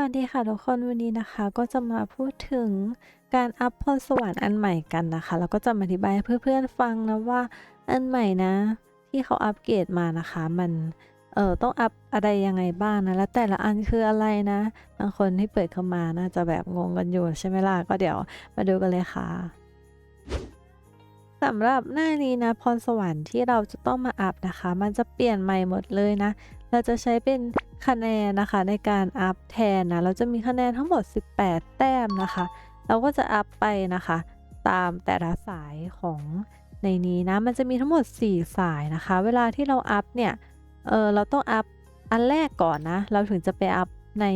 วัสดีค่ะทุกคนวันนี้นะคะ ก็จะมาพูดถึงการอัพพรสวรรค์อันใหม่กันนะคะแล้วก็จะมาอธิบายให้เพื่อนๆฟังนะว่าอันใหม่นะ ที่เขาอัปเกรดมานะคะ มันเอ่อต้องอัพอะไรยังไงบ้างนะและแต่ละอันคืออะไรนะบางคนที่เปิดเข้ามาน่าจะแบบงงกันอยู่ใช่ไหมล่ะก็เดี๋ยวมาดูกันเลยค่ะสำหรับหน้านี้นะพรสวรรค์ที่เราจะต้องมาอัพนะคะ มันจะเปลี่ยนใหม่หมดเลยนะ เราจะใช้เป็น คะแนนนะคะในการอัพแทนนะเราจะมีคะแนนทั้งหมด 18 แต้มนะคะ เราก็จะอัพไปนะคะ ตามแต่ละสายของในนี้นะมันจะมีทั้งหมด 4 สายนะคะ เวลาที่เราอัพเนี่ยเออเราต้องอัพอันแรกก่อนนะ เราถึงจะไปอัพใน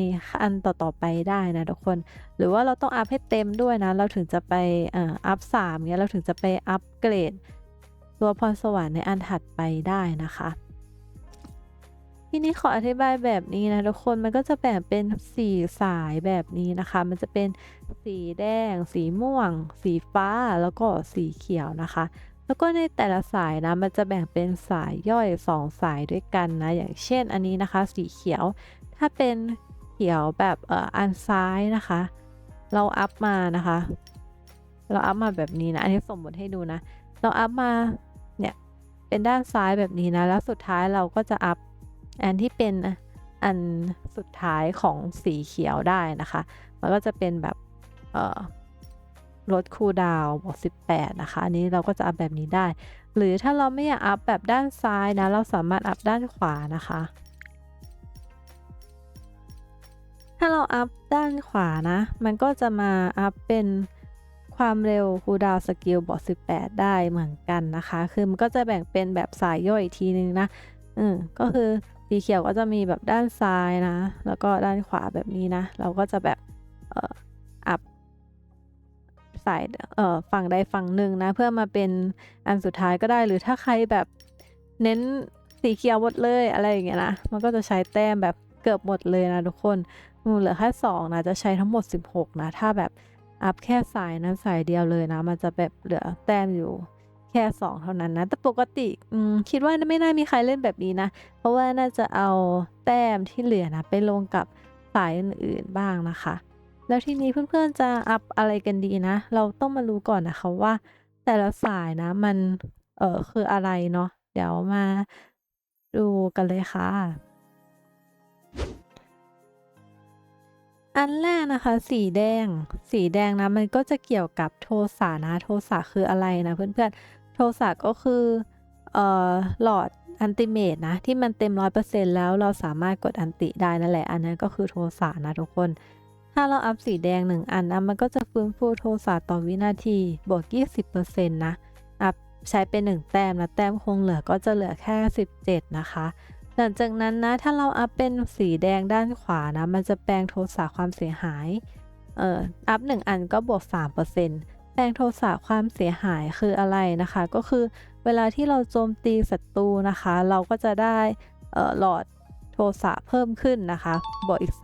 อันต่อๆไปได้นะทุกคน หรือว่าเราต้องอัพให้เต็มด้วยนะ เราถึงจะไปเอ่ออัพสามเงี้ยเราถึงจะไปอัพเกรด ตัวพรสวรรค์ในอันถัดไปได้นะคะ ทีนี้ขออธิบายแบบนี้นะทุกคนมันก็จะแบ่งเป็นสีสายแบบนี้นะคะ มันจะเป็นสีแดง สีม่วง สีฟ้าแล้วก็สีเขียวนะคะ แล้วก็ในแต่ละสายนะมันจะแบ่งเป็นสายย่อยสองสายด้วยกันนะอย่างเช่นอันนี้นะคะ สีเขียว ถ้าเป็นเขียวแบบเอ่ออันซ้ายนะคะ เราอัพมานะคะ เราอัพมาแบบนี้นะอันนี้สมมติให้ดูนะ เราอัพมาเนี่ยเป็นด้านซ้ายแบบนี้นะแล้วสุดท้ายเราก็จะอัพ อันที่เป็นอันสุดท้ายของสีเขียวได้นะคะ มันก็จะเป็นแบบเอ่อลดคูลดาวบวก18 นะคะ อันนี้เราก็จะอัพแบบนี้ได้ หรือถ้าเราไม่อยากอัพแบบด้านซ้ายนะ เราสามารถอัพด้านขวานะคะ ถ้าเราอัพด้านขวานะ มันก็จะมาอัพเป็นความเร็วคูลดาวสกิลบวก18 ได้เหมือนกันนะคะ คือมันก็จะแบ่งเป็นแบบสายย่อยอีกทีนึงนะ อืมก็คือ สีเขียวก็จะมีแบบด้านซ้ายนะ แล้วก็ด้านขวาแบบนี้นะ เราก็จะแบบเอ่ออัพสายเอ่อฝั่งใดฝั่งหนึ่งนะ เพื่อมาเป็นอันสุดท้ายก็ได้ หรือถ้าใครแบบเน้นสีเขียวหมดเลยอะไรอย่างเงี้ยนะ มันก็จะใช้แต้มแบบเกือบหมดเลยนะทุกคนอืมเหลือแค่สองนะ จะใช้ทั้งหมด 16 นะ ถ้าแบบอัพแค่สายนั้นสายเดียวเลยนะ มันจะแบบเหลือแต้มอยู่ ค่ 2 เท่านั้นนะ แต่ปกติคิดว่าไม่น่ามีใครเล่นแบบนี้นะ เพราะว่าน่าจะเอาแต้มที่เหลือนะ ไปลงกับสายอื่นๆบ้างนะคะ แล้วทีนี้เพื่อนๆจะอัพอะไรกันดีนะ เราต้องมารู้ก่อนนะคะว่า แต่ละสายนะมันเออคืออะไรเนาะเดี๋ยวมาดูกันเลยค่ะ อันแรกนะคะ สีแดง สีแดงนะมันก็จะเกี่ยวกับโทสะนะ โทสะคืออะไรนะเพื่อนๆ โทสะก็คือเอ่อหลอดอันติเมตนะที่มันเต็มร้อยเปอร์เซ็นแล้วเราสามารถกดอันติได้นั่นแหละ อันนั้นก็คือโทสะนะทุกคน ถ้าเราอัพสีแดงหนึ่งอันนะมันก็จะฟื้นฟูโทสะต่อวินาทีบวก20%นะอัพใช้เป็น 1 แต้มนะแต้มคงเหลือก็จะเหลือแค่ 17 นะคะ หลังจากนั้นนะถ้าเราอัพเป็นสีแดงด้านขวานะมันจะแปลงโทสะความเสียหายเอ่ออัพหนึ่งอันก็บวก3% แปลงโทสะความเสียหายคืออะไรนะคะ ก็คือเวลาที่เราโจมตีศัตรูนะคะ เราก็จะได้หลอดโทสะเพิ่มขึ้นนะคะบวกอีก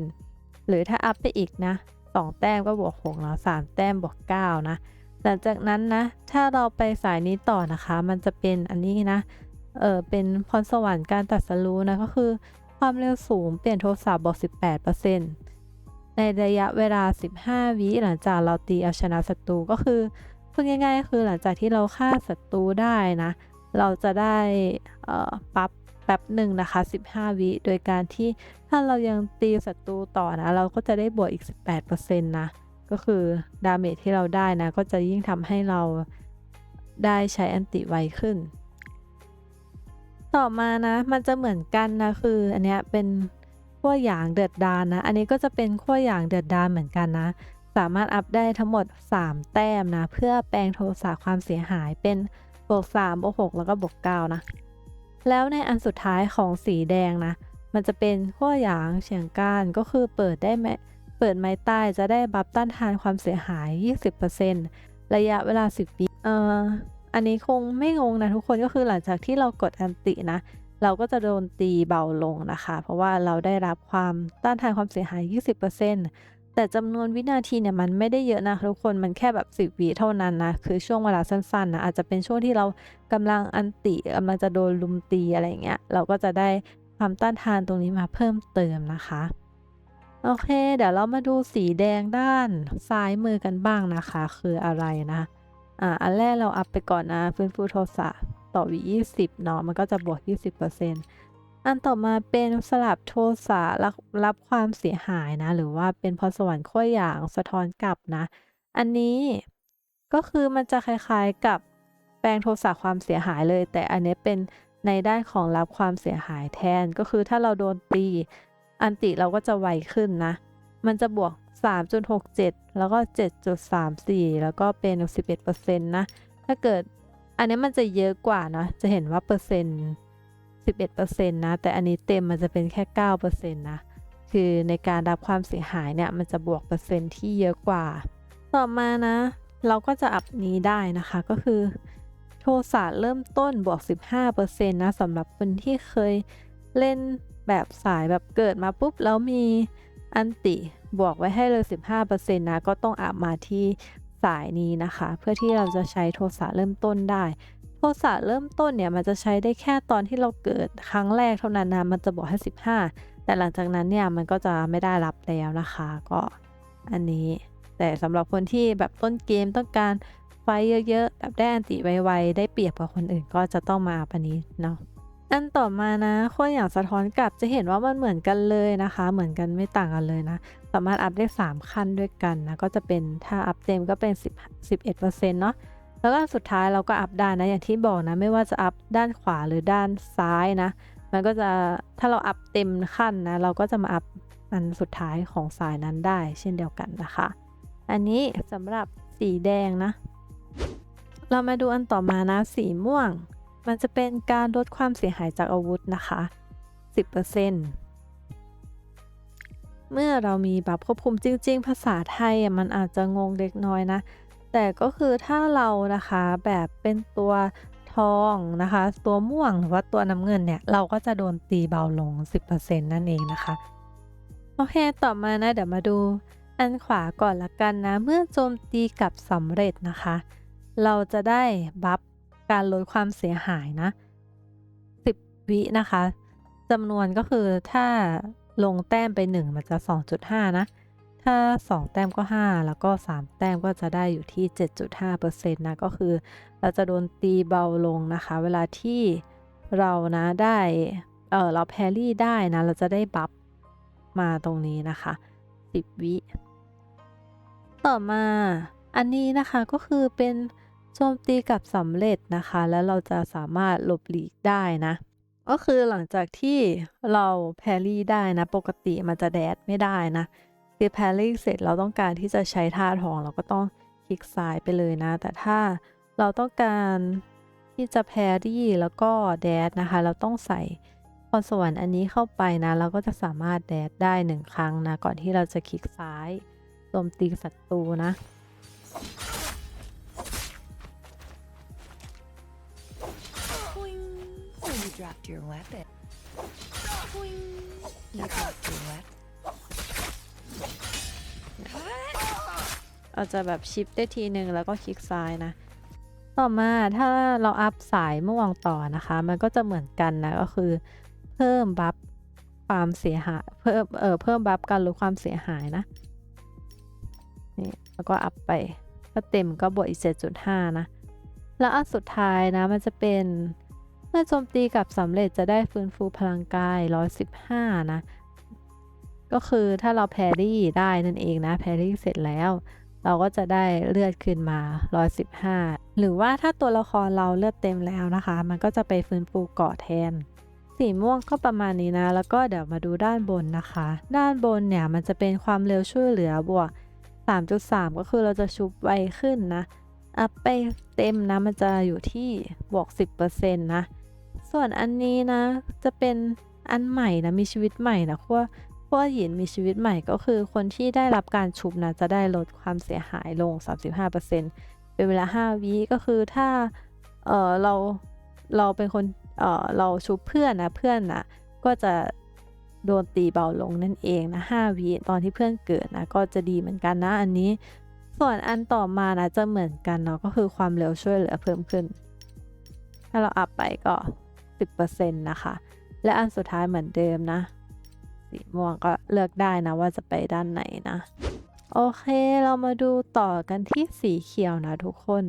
3%หรือถ้าอัพไปอีกนะ2แต้มก็บวก6แล้ว3แต้มบวก9นะหลังจากนั้นนะ ถ้าเราไปสายนี้ต่อนะคะ มันจะเป็นอันนี้นะ เออเป็นพรสวรรค์การตัดสรู้นะ ก็คือความเร็วสูงเปลี่ยนโทสะบวก18% ในระยะเวลา 15 วิหลังจากเราตีเอาชนะศัตรูก็คือพูดง่ายๆคือหลังจากที่เราฆ่าศัตรูได้นะ เราจะได้ปั๊บแป๊บหนึ่งนะคะ 15 วิโดยการที่ถ้าเรายังตีศัตรูต่อนะ เราก็จะได้บวกอีก 18%นะก็คือดาเมจที่เราได้นะ ก็จะยิ่งทำให้เราได้ใช้อันติไวขึ้น ต่อมานะ มันจะเหมือนกันนะคือ อันเนี้ยเป็น ขั้วหยางเดือดดานนะ อันนี้ก็จะเป็นขั้วหยางเดือดดานเหมือนกันนะ สามารถอัพได้ทั้งหมด 3 แต้มนะ เพื่อแปลงโทสะความเสียหายเป็นบวก3บวก6แล้วก็บวก9นะ แล้วในอันสุดท้ายของสีแดงนะ มันจะเป็นขั้วหยางเฉียงก้านก็คือเปิดได้ไหมเปิดไม้ใต้จะได้บัฟต้านทานความเสียหาย 20%ระยะเวลา 10วิเอ่อ อันนี้คงไม่งงนะทุกคนก็คือหลังจากที่เรากดอันตินะ เราก็จะโดนตีเบาลงนะคะ เพราะว่าเราได้รับความต้านทานความเสียหาย 20%แต่จำนวนวินาทีเนี่ยมันไม่ได้เยอะนะทุกคนมันแค่แบบ 10วิเท่านั้นนะ คือช่วงเวลาสั้นๆนะอาจจะเป็นช่วงที่เรากำลังอันติกำลังจะโดนลุมตีอะไรเงี้ยเราก็จะได้ความต้านทานตรงนี้มาเพิ่มเติมนะคะโอเค เดี๋ยวเรามาดูสีแดงด้านซ้ายมือกันบ้างนะคะ คืออะไรนะ อ่า อันแรกเราอัพไปก่อนนะ ฟื้นฟูโทสะ ต่อวิ20เนาะมันก็จะบวก 20%อันต่อมาเป็นสลับโทสะรับรับความเสียหายนะ หรือว่าเป็นพรสวรรค์ขั้วอย่างสะท้อนกลับนะ อันนี้ก็คือมันจะคล้ายๆกับแปลงโทสะความเสียหายเลย แต่อันนี้เป็นในด้านของรับความเสียหายแทนก็คือถ้าเราโดนตี อันติเราก็จะไวขึ้นนะ มันจะบวก 3.67 แล้วก็ 7.34 แล้วก็เป็น 11%นะ ถ้าเกิด อันนี้มันจะเยอะกว่านะ จะเห็นว่าเปอร์เซ็นต์11%นะ แต่อันนี้เต็มมันจะเป็นแค่ 9%นะ คือในการรับความเสียหายเนี่ย มันจะบวกเปอร์เซ็นต์ที่เยอะกว่า ต่อมานะ เราก็จะอัพนี้ได้นะคะ ก็คือ โทสะเริ่มต้นบวก 15%นะสำหรับคนที่เคยเล่นแบบสายแบบเกิดมาปุ๊บ แล้วมีอันติบวกไว้ให้เลย 15%นะ ก็ต้องอัพมาที่ สายนี้นะคะ เพื่อที่เราจะใช้โทสะเริ่มต้นได้ โทสะเริ่มต้นเนี่ยมันจะใช้ได้แค่ตอนที่เราเกิดครั้งแรกเท่านั้นนะมันจะบอกให้ 15 แต่หลังจากนั้นเนี่ยมันก็จะไม่ได้รับแล้วนะคะ ก็อันนี้ แต่สำหรับคนที่แบบต้นเกมต้องการไฟเยอะๆแบบได้อันติไวๆได้เปรียบกว่าคนอื่นก็จะต้องมาอันนี้เนาะ อันต่อมานะขั้วอย่างสะท้อนกลับจะเห็นว่ามันเหมือนกันเลยนะคะ เหมือนกันไม่ต่างกันเลยนะ สามารถอัพได้ 3 ขั้นด้วยกันนะ ก็จะเป็นถ้าอัพเต็มก็เป็น 10 11%เนาะแล้วก็สุดท้ายเราก็อัพได้นะ อย่างที่บอกนะ ไม่ว่าจะอัพด้านขวาหรือด้านซ้ายนะ มันก็จะถ้าเราอัพเต็มขั้นนะ เราก็จะมาอัพอันสุดท้ายของสายนั้นได้ เช่นเดียวกันนะคะ อันนี้สำหรับสีแดงนะ เรามาดูอันต่อมานะสีม่วง มันจะเป็นการลดความเสียหายจากอาวุธนะคะ 10%เมื่อเรามีบัฟควบคุมจริง ๆ ภาษาไทยมันอาจจะงงเล็กน้อยนะ แต่ก็คือถ้าเรานะคะแบบเป็นตัวทองนะคะ ตัวม่วงหรือว่าตัวน้ำเงินเนี่ย เราก็จะโดนตีเบาลง 10%นั่นเองนะคะ โอเค ต่อมานะ เดี๋ยวมาดูอันขวาก่อนละกันนะ เมื่อโจมตีกับสำเร็จนะคะ เราจะได้บัฟ การลดความเสียหายนะ 10 วินะคะจำนวนก็คือถ้าลงแต้มไป 1 มันจะ 2.5 นะ ถ้า 2 แต้มก็ 5 แล้วก็ 3 แต้มก็จะได้อยู่ที่ 7.5%นะก็คือ เราจะโดนตีเบาลงนะคะ เวลาที่เรานะได้เออเราแพรี่ได้นะ เราจะได้บัฟมาตรงนี้นะคะ 10 วิ ต่อมาอันนี้นะคะก็คือเป็น โจมตีกับสำเร็จนะคะ แล้วเราจะสามารถหลบหลีกได้นะ ก็คือหลังจากที่เราแพรี่ได้นะ ปกติมันจะแดดไม่ได้นะคือแพรี่เสร็จเราต้องการที่จะใช้ท่าทองเราก็ต้องคลิกซ้ายไปเลยนะ แต่ถ้าเราต้องการที่จะแพรี่แล้วก็แดดนะคะ เราต้องใส่พรสวรรค์อันนี้เข้าไปนะ เราก็จะสามารถแดดได้หนึ่งครั้งนะ ก่อนที่เราจะคลิกซ้ายโจมตีศัตรูนะ dropped your weapon. You dropped your weapon. เราจะแบบชิปได้ทีหนึ่งแล้วก็คลิกซ้ายนะ ต่อมาถ้าเราอัพสายม่วงต่อนะคะ มันก็จะเหมือนกันนะก็คือเพิ่มบัฟความเสียหายเพิ่มเออเพิ่มบัฟการลดความเสียหายนะนี่แล้วก็อัพไปก็เต็มก็บวกอีก7.5นะแล้วอันสุดท้ายนะมันจะเป็น เมื่อโจมตีกับสำเร็จจะได้ฟื้นฟูพลังกาย 115 นะ ก็คือถ้าเราแพรี่ได้นั่นเองนะ แพรี่เสร็จแล้วเราก็จะได้เลือดขึ้นมา 115 หรือว่าถ้าตัวละครเราเลือดเต็มแล้วนะคะ มันก็จะไปฟื้นฟูเกาะแทน สีม่วงก็ประมาณนี้นะ แล้วก็เดี๋ยวมาดูด้านบนนะคะ ด้านบนเนี่ยมันจะเป็นความเร็วช่วยเหลือบวก 3.3 ก็คือเราจะชุบไวขึ้นนะ อัพไปเต็มนะ มันจะอยู่ที่บวก 10%นะ ส่วนอันนี้นะ จะเป็นอันใหม่นะมีชีวิตใหม่นะขั้วขั้วหยินมีชีวิตใหม่ก็คือ คนที่ได้รับการชุบนะจะได้ลดความเสียหายลง 35%เป็นเวลา 5วิก็คือถ้าเออเราเราเป็นคนเออเราชุบเพื่อนนะเพื่อนนะก็จะโดนตีเบาลงนั่นเองนะ5วิตอนที่เพื่อนเกิดนะก็จะดีเหมือนกันนะอันนี้ ส่วนอันต่อมานะจะเหมือนกันเนาะก็คือความเร็วช่วยเหลือเพิ่มขึ้น ถ้าเราอัพไปก็ 10%นะคะ และอันสุดท้ายเหมือนเดิมนะ สีม่วงก็เลือกได้นะว่าจะไปด้านไหนนะ โอเคเรามาดูต่อกันที่สีเขียวนะทุกคน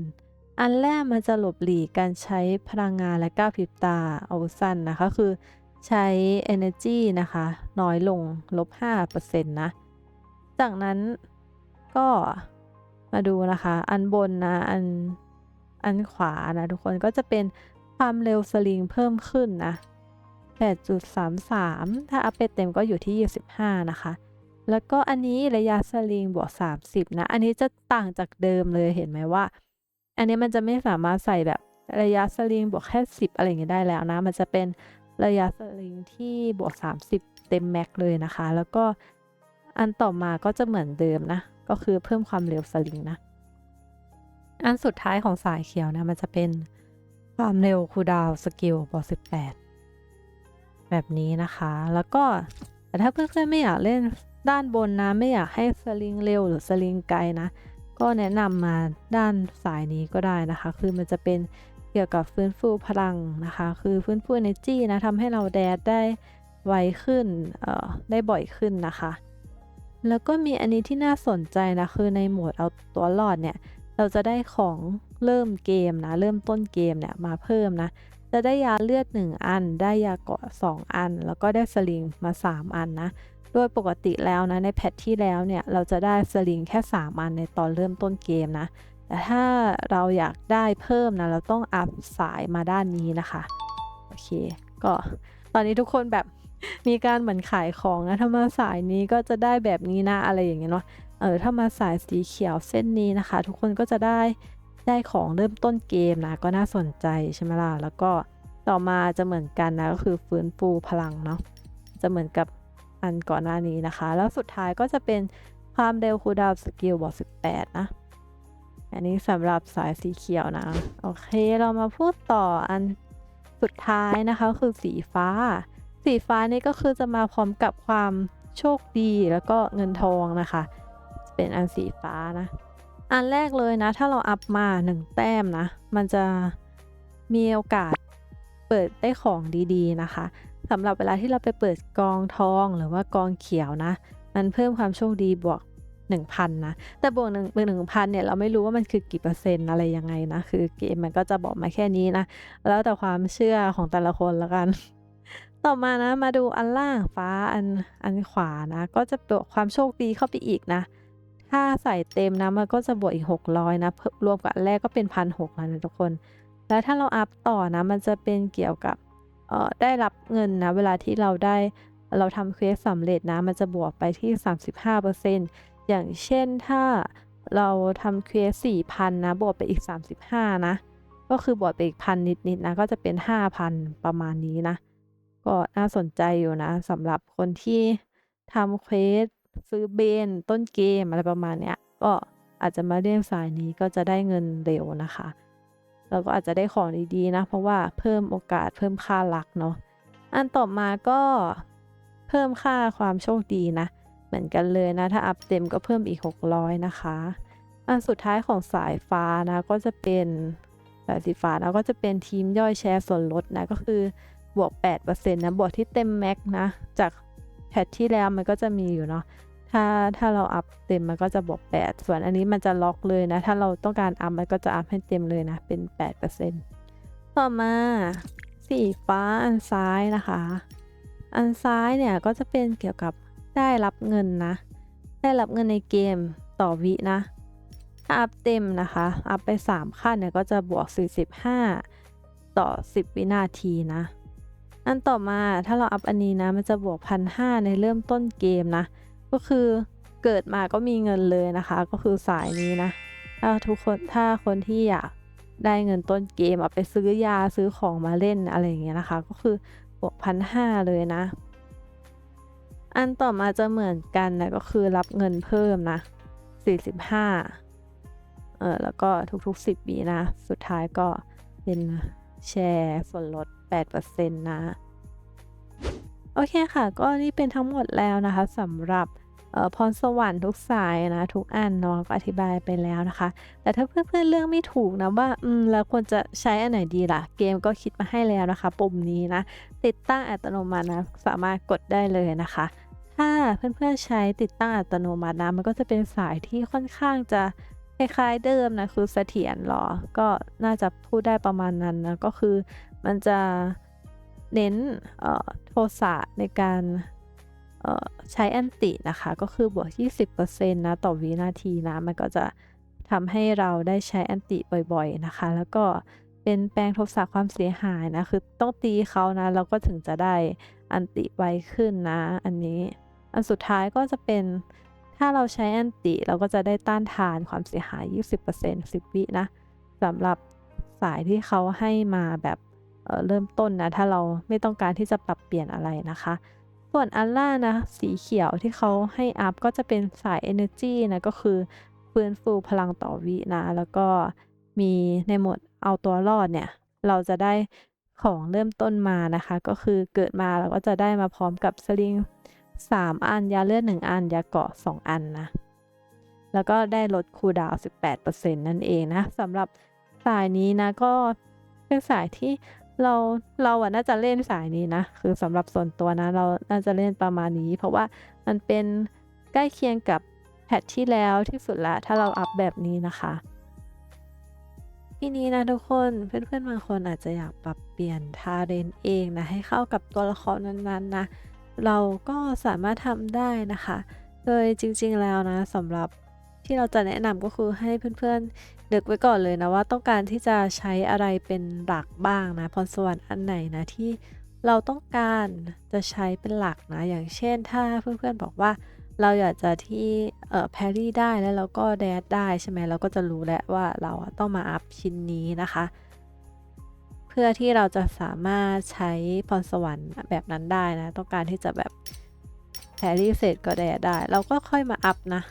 อันแรกมันจะหลบหลีกการใช้พลังงานและก้าวพริบตาเอาสั้นนะคะคือใช้ energy นะคะ น้อยลงลบ5%นะ จากนั้นก็มาดูนะคะ อันบนนะ อันอันขวานะทุกคนก็จะเป็น ความเร็วสลิงเพิ่มขึ้นนะ 8.33 ถ้าอัพไปเต็มก็อยู่ที่ 25 นะคะ แล้วก็อันนี้ระยะสลิงบวก 30 นะ อันนี้จะต่างจากเดิมเลยเห็นไหมว่า อันนี้มันจะไม่สามารถใส่แบบระยะสลิงบวกแค่ 10 อะไรอย่างเงี้ยได้แล้วนะ มันจะเป็นระยะสลิงที่บวก 30 เต็มแม็กเลยนะคะ แล้วก็อันต่อมาก็จะเหมือนเดิมนะ ก็คือเพิ่มความเร็วสลิงนะ อันสุดท้ายของสายเขียวนะ มันจะเป็น ความเร็วคูดาวสกิลบวก18แบบนี้นะคะ แล้วก็แต่ถ้าเพื่อนๆไม่อยากเล่นด้านบนนะ ไม่อยากให้สลิงเร็วหรือสลิงไกลนะ ก็แนะนำมาด้านสายนี้ก็ได้นะคะ คือมันจะเป็นเกี่ยวกับฟื้นฟูพลังนะคะ คือฟื้นฟู energy นะทำให้เราแดดได้ไวขึ้นเอ่อได้บ่อยขึ้นนะคะ แล้วก็มีอันนี้ที่น่าสนใจนะ คือในโหมดเอาตัวรอดเนี่ย เราจะได้ของเริ่มเกมนะ เริ่มต้นเกมเนี่ยมาเพิ่มนะ จะได้ยาเลือด 1 อัน ได้ยาเกาะ 2 อัน แล้วก็ได้สลิงมา 3 อันนะ โดยปกติแล้วนะในแพทที่แล้วเนี่ยเราจะได้สลิงแค่ 3 อันในตอนเริ่มต้นเกมนะ แต่ถ้าเราอยากได้เพิ่มนะเราต้องอัพสายมาด้านนี้นะคะ โอเค ก็ตอนนี้ทุกคนแบบมีการเหมือนขายของนะถ้ามาสายนี้ก็จะได้แบบนี้นะอะไรอย่างเงี้ยเนาะ เออถ้ามาสายสีเขียวเส้นนี้นะคะ ทุกคนก็จะได้ได้ของเริ่มต้นเกมนะก็น่าสนใจใช่ไหมล่ะแล้วก็ต่อมาจะเหมือนกันนะก็คือฟื้นฟูพลังเนาะจะเหมือนกับอันก่อนหน้านี้นะคะ แล้วสุดท้ายก็จะเป็นความเร็วคูดาวสกิลบอก18 นะ อันนี้สำหรับสายสีเขียวนะ โอเคเรามาพูดต่ออันสุดท้ายนะคะคือสีฟ้า สีฟ้านี่ก็คือจะมาพร้อมกับความโชคดีแล้วก็เงินทองนะคะ เป็นอันสีฟ้านะ อันแรกเลยนะ ถ้าเราอัพมาหนึ่งแต้มนะ มันจะมีโอกาสเปิดได้ของดีๆนะคะสำหรับเวลาที่เราไปเปิดกองทองหรือว่ากองเขียวนะ มันเพิ่มความโชคดีบวก1,000นะ แต่บวกหนึ่งหนึ่งพันเนี่ย เราไม่รู้ว่ามันคือกี่เปอร์เซ็นต์อะไรยังไงนะ คือเกมมันก็จะบอกมาแค่นี้นะ แล้วแต่ความเชื่อของแต่ละคนละกัน ต่อมานะ มาดูอันล่างฟ้าอันอันขวานะ ก็จะบวกความโชคดีเข้าไปอีกนะ ถ้าใส่เต็มนะมันก็จะบวกอีก 600 นะ รวมกับแรกก็เป็นพันหกแล้วนะทุกคน แล้วถ้าเราอัพต่อนะ มันจะเป็นเกี่ยวกับเอ่อได้รับเงินนะ เวลาที่เราได้เราทำเควสสำเร็จนะ มันจะบวกไปที่ 35%อย่างเช่นถ้าเราทำเควส4,000 นะ บวกไปอีก 35 นะ ก็คือบวกไปอีกพันนิดๆนะ ก็จะเป็น 5,000 ประมาณนี้นะ ก็น่าสนใจอยู่นะสำหรับคนที่ทำเควส ซื้อเบนต้นเกมอะไรประมาณเนี้ยก็อาจจะมาเล่นสายนี้ก็จะได้เงินเร็วนะคะแล้วก็อาจจะได้ของดีๆนะ เพราะว่าเพิ่มโอกาสเพิ่มค่าลักเนาะอันต่อมาก็เพิ่มค่าความโชคดีนะ เหมือนกันเลยนะ ถ้าอัพเต็มก็เพิ่มอีก 600 นะคะอันสุดท้ายของสายฟ้านะก็จะเป็นสายสีฟ้านะก็จะเป็นทีมย่อยแชร์ส่วนลดนะก็คือบวก8%นะบวกที่เต็มแม็กนะจาก แพทที่แล้วมันก็จะมีอยู่เนาะถ้าถ้าเราอัพเต็มมันก็จะบวก 8 ส่วนอันนี้มันจะล็อกเลยนะ ถ้าเราต้องการอัพมันก็จะอัพให้เต็มเลยนะ เป็น 8%ต่อมาสีฟ้าอันซ้ายนะคะ อันซ้ายเนี่ยก็จะเป็นเกี่ยวกับได้รับเงินนะ ได้รับเงินในเกมต่อวินะ ถ้าอัพเต็มนะคะ อัพไป 3 ขั้นเนี่ยก็จะบวก 45 ต่อ 10 วินาทีนะ อันต่อมาถ้าเราอัพอันนี้นะ มันจะบวกพันห้าในเริ่มต้นเกมนะ ก็คือเกิดมาก็มีเงินเลยนะคะ ก็คือสายนี้นะ ถ้าทุกคนถ้าคนที่อยากได้เงินต้นเกมเอาไปซื้อยาซื้อของมาเล่นอะไรอย่างเงี้ยนะคะ ก็คือบวกพันห้าเลยนะ อันต่อมาจะเหมือนกันนะก็คือรับเงินเพิ่มนะ 45เออแล้วก็ทุกๆ 10ปีนะ สุดท้ายก็เป็น แชร์ส่วนลด 8%นะ โอเคค่ะ ก็นี่เป็นทั้งหมดแล้วนะคะสำหรับพรสวรรค์ทุกสายนะ ทุกอันเนาะก็อธิบายไปแล้วนะคะ แต่ถ้าเพื่อนๆเลือกไม่ถูกนะว่าอืมเราควรจะใช้อันไหนดีล่ะ เกมก็คิดมาให้แล้วนะคะ ปุ่มนี้นะ ติดตั้งอัตโนมัตินะ สามารถกดได้เลยนะคะ ถ้าเพื่อนๆใช้ติดตั้งอัตโนมัตินะมันก็จะเป็นสายที่ค่อนข้างจะ คล้ายๆเดิมนะคือเสถียรหรอ ก็น่าจะพูดได้ประมาณนั้นนะก็คือมันจะเน้นโทสะในการเอ่อใช้แอนตินะคะ ก็คือบวก 20%นะต่อวินาทีนะ มันก็จะทำให้เราได้ใช้แอนติบ่อยๆนะคะ แล้วก็เป็นแปลงโทสะความเสียหายนะ คือต้องตีเขานะ เราก็ถึงจะได้อันติไวขึ้นนะ อันนี้ อันสุดท้ายก็จะเป็น ถ้าเราใช้แอนติเราก็จะได้ต้านทานความเสียหาย 20% 10 วินะสำหรับสายที่เขาให้มาแบบเเริ่มต้นนะ ถ้าเราไม่ต้องการที่จะปรับเปลี่ยนอะไรนะคะ ส่วนอันล่านะ สีเขียวที่เขาให้อัพก็จะเป็นสาย Energy นะ ก็คือฟื้นฟูพลังต่อวินะ แล้วก็มีในหมดเอาตัวรอดเนี่ย เราจะได้ของเริ่มต้นมานะคะ ก็คือเกิดมาเราก็จะได้มาพร้อมกับสลิง 3 อัน ยาเลือด 1 อัน ยาเกาะ 2 อันนะ แล้วก็ได้ลดคูลดาวน์18%นั่นเองนะสำหรับสายนี้นะก็เป็นสายที่เราเราอะน่าจะเล่นสายนี้นะ คือสำหรับส่วนตัวนะ เราน่าจะเล่นประมาณนี้ เพราะว่ามันเป็นใกล้เคียงกับแพทที่แล้วที่สุดละถ้าเราอัพแบบนี้นะคะทีนี้นะทุกคนเพื่อนๆบางคนอาจจะอยากปรับเปลี่ยนทาเรนเองนะให้เข้ากับตัวละครนั้นๆนะ เราก็สามารถทำได้นะคะ โดยจริงๆแล้วนะสำหรับที่เราจะแนะนำก็คือให้เพื่อนๆนึกไว้ก่อนเลยนะว่าต้องการที่จะใช้อะไรเป็นหลักบ้างนะพรสวรรค์อันไหนนะที่เราต้องการจะใช้เป็นหลักนะ อย่างเช่นถ้าเพื่อนๆบอกว่าเราอยากจะที่เอ่อแพรี่ได้แล้วเราก็แดดได้ใช่ไหมเราก็จะรู้แล้วว่าเราต้องมาอัพชิ้นนี้นะคะ พื่อที่เราจะสามารถใช้พรสวรรค์แบบนั้นได้นะ ต้องการที่จะแบบแพรรี่เสร็จก็แดดได้ เราก็ค่อยมาอัพนะ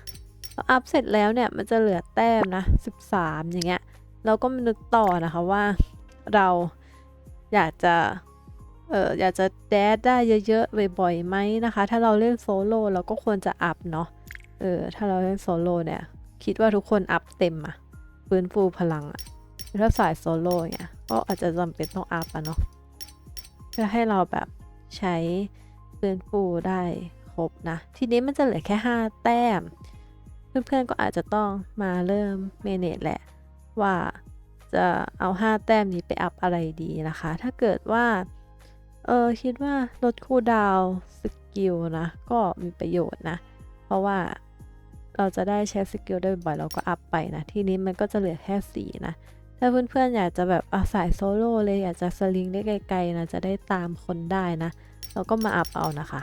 พออัพเสร็จแล้วเนี่ยมันจะเหลือแต้มนะ 13 อย่างเงี้ย เราก็มานึกต่อนะคะว่าเราอยากจะเอออยากจะแดดได้เยอะๆบ่อยๆไหมนะคะ ถ้าเราเล่นโซโล่เราก็ควรจะอัพเนาะเออถ้าเราเล่นโซโล่เนี่ย คิดว่าทุกคนอัพเต็มอะฟื้นฟูพลังอะถ้าสายโซโล่เนี่ย ก็อาจจะจำเป็นต้องอัพอะเนาะเพื่อให้เราแบบใช้ฟื้นฟูได้ครบนะ ทีนี้มันจะเหลือแค่ 5 แต้ม เพื่อนๆก็อาจจะต้องมาเริ่มเมเนจแหละ ว่าจะเอา 5 แต้มนี้ไปอัพอะไรดีนะคะ ถ้าเกิดว่า เออคิดว่าลดคูดาวสกิลนะ ก็มีประโยชน์นะ เพราะว่าเราจะได้ใช้สกิลได้บ่อยเราก็อัพไปนะ ทีนี้มันก็จะเหลือแค่สีนะ ถ้าเพื่อนๆอยากจะแบบอาสายโซโล่เลยอยากจะสลิงได้ไกลๆนะจะได้ตามคนได้นะ เราก็มาอัพเอานะคะ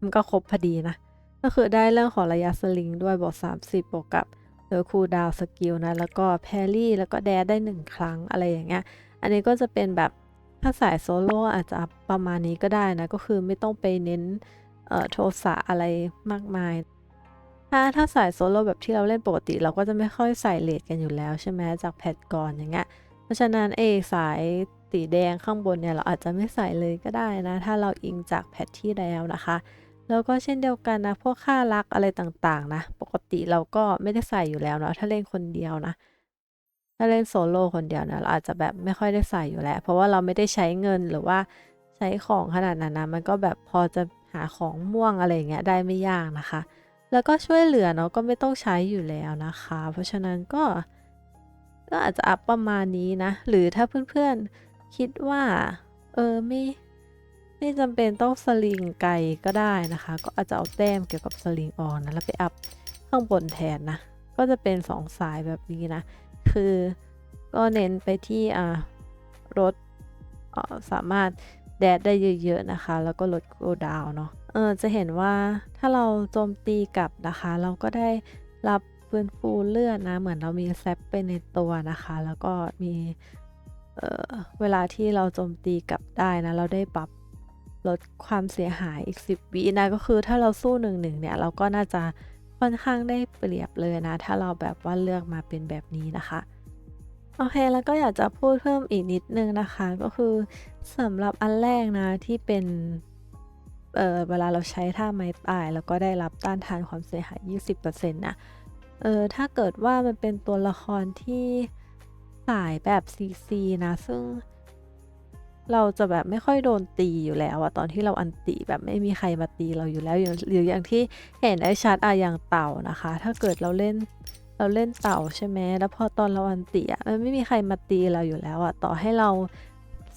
มันก็ครบพอดีนะ ก็คือได้เรื่องของระยะสลิงด้วยบวก30บวกกับเออคูลดาวสกิลนะ แล้วก็แพรี่แล้วก็แดดได้ 1 ครั้งอะไรอย่างเงี้ย อันนี้ก็จะเป็นแบบถ้าสายโซโล่อาจจะประมาณนี้ก็ได้นะ ก็คือไม่ต้องไปเน้นโทสะอะไรมากมาย ถ้าถ้าสายโซโล่แบบที่เราเล่นปกติ เราก็จะไม่ค่อยใส่เลทกันอยู่แล้วใช่ไหมจากแพทก่อนอย่างเงี้ย เพราะฉะนั้นเอสายสีแดงข้างบนเนี่ยเราอาจจะไม่ใส่เลยก็ได้นะ ถ้าเราอิงจากแพทที่แล้วนะคะ แล้วก็เช่นเดียวกันนะพวกค่ารักอะไรต่างๆ นะ ปกติเราก็ไม่ได้ใส่อยู่แล้วเนาะถ้าเล่นคนเดียวนะถ้าเล่นโซโล่คนเดียวนะเราอาจจะแบบไม่ค่อยได้ใส่อยู่แล้ว เพราะว่าเราไม่ได้ใช้เงินหรือว่าใช้ของขนาดนั้นนะมันก็แบบพอจะหาของม่วงอะไรอย่างเงี้ยได้ไม่ยากนะคะ แล้วก็ช่วยเหลือเนาะก็ไม่ต้องใช้อยู่แล้วนะคะ เพราะฉะนั้นก็ก็อาจจะอัพประมาณนี้นะ หรือถ้าเพื่อนๆคิดว่า เออไม่ไม่จำเป็นต้องสลิงไกลก็ได้นะคะ ก็อาจจะเอาแต้มเกี่ยวกับสลิงออนนะแล้วไปอัพข้างบนแทนนะ ก็จะเป็นสองสายแบบนี้นะ คือก็เน้นไปที่อ่ารถสามารถ แดดได้เยอะๆนะคะ แล้วก็ลดคูลดาวเนาะเออจะเห็นว่าถ้าเราโจมตีกลับนะคะ เราก็ได้รับฟื้นฟูเลือดนะ เหมือนเรามีแซปไปในตัวนะคะ แล้วก็มีเเวลาที่เราโจมตีกลับได้นะ เราได้ปรับลดความเสียหายอีก 10วินะก็คือถ้าเราสู้หนึ่งหนึ่งเนี่ย เราก็น่าจะค่อนข้างได้เปรียบเลยนะ ถ้าเราแบบว่าเลือกมาเป็นแบบนี้นะคะ โอเคแล้วก็อยากจะพูดเพิ่มอีกนิดนึงนะคะ ก็คือสำหรับอันแรกนะที่เป็นเออเวลาเราใช้ท่าไม้ตาย แล้วก็ได้รับต้านทานความเสียหาย 20%นะเออถ้าเกิดว่ามันเป็นตัวละครที่สายแบบ CC นะ ซึ่ง เราจะแบบไม่ค่อยโดนตีอยู่แล้วอะตอนที่เราอันติแบบไม่มีใครมาตีเราอยู่แล้วอย่างหรืออย่างที่เห็นได้ชัดอะอย่างเต่านะคะ ถ้าเกิดเราเล่น เราเล่นเต่าใช่ไหมแล้วพอตอนเราอันติอะมันไม่มีใครมาตีเราอยู่แล้วอะต่อให้เรา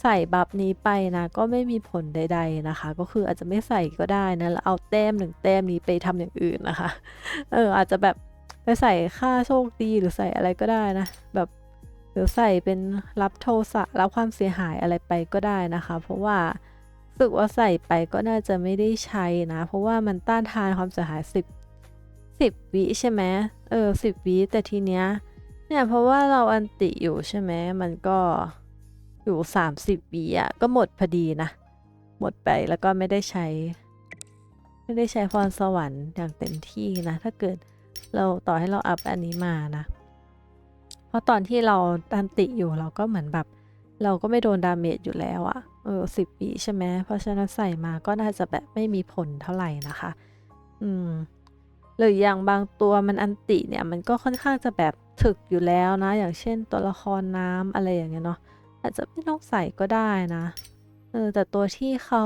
ใส่บัฟนี้ไปนะ ก็ไม่มีผลใด ๆนะคะ ก็คืออาจจะไม่ใส่ก็ได้นะแล้วเอาแต้มหนึ่งแต้มนี้ไปทำอย่างอื่นนะคะเอออาจจะแบบไปใส่ค่าโชคดีหรือใส่อะไรก็ได้นะ แบบหรือใส่เป็นรับโทสะรับความเสียหายอะไรไปก็ได้นะคะ เพราะว่าสึกว่าใส่ไปก็น่าจะไม่ได้ใช้นะ เพราะว่ามันต้านทานความเสียหาย สิบวิใช่ไหมเออสิบวิแต่ทีเนี้ยเนี่ยเพราะว่าเราอันติอยู่ใช่ไหมมันก็อยู่สามสิบวิอะก็หมดพอดีนะ หมดไปแล้วก็ไม่ได้ใช้ ไม่ได้ใช้พรสวรรค์อย่างเต็มที่นะ ถ้าเกิดเราต่อให้เราอัพอันนี้มานะ เพราะตอนที่เราดันติอยู่เราก็เหมือนแบบ เราก็ไม่โดนดาเมจอยู่แล้วอะเออสิบปีใช่ไหมเพราะฉะนั้นใส่มาก็น่าจะแบบไม่มีผลเท่าไหร่นะคะ อืม หรืออย่างบางตัวมันอันติเนี่ยมันก็ค่อนข้างจะแบบถึกอยู่แล้วนะ อย่างเช่นตัวละครน้ำอะไรอย่างเงี้ยเนาะอาจจะไม่ต้องใส่ก็ได้นะเออแต่ตัวที่เขา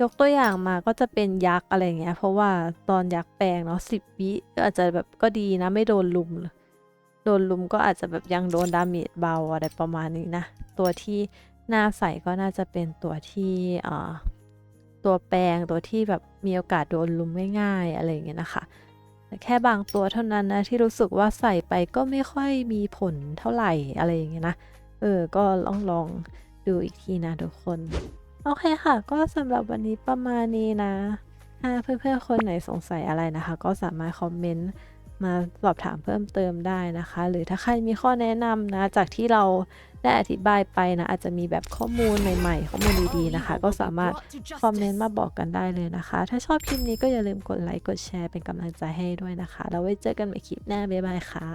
ยกตัวอย่างมาก็จะเป็นยักษ์อะไรเงี้ย เพราะว่าตอนยักษ์แปลงเนาะสิบวิอาจจะแบบก็ดีนะไม่โดนลุมเลยโดนลุมก็อาจจะแบบยังโดนดาเมจเบาอะไรประมาณนี้นะ ตัวที่น่าใส่ก็น่าจะเป็นตัวที่เอ่าตัวแปลงตัวที่แบบมีโอกาสโดนลุมง่ายๆอะไรอย่างเงี้ยนะคะ แต่แค่บางตัวเท่านั้นนะ ที่รู้สึกว่าใส่ไปก็ไม่ค่อยมีผลเท่าไหร่อะไรอย่างเงี้ยนะ เออ ก็ลองลองดูอีกทีนะทุกคน โอเคค่ะ ก็สำหรับวันนี้ประมาณนี้นะ ถ้าเพื่อนๆคนไหนสงสัยอะไรนะคะ ก็สามารถคอมเมนต์ มาสอบถามเพิ่มเติมได้นะคะ หรือถ้าใครมีข้อแนะนำนะ จากที่เราได้อธิบายไปนะ อาจจะมีแบบข้อมูลใหม่ๆ ข้อมูลดีๆนะคะ ก็สามารถคอมเมนต์มาบอกกันได้เลยนะคะ ถ้าชอบคลิปนี้ก็อย่าลืมกดไลค์กดแชร์เป็นกำลังใจให้ด้วยนะคะ แล้วไว้เจอกันใหม่คลิปหน้าบ๊ายบายค่ะ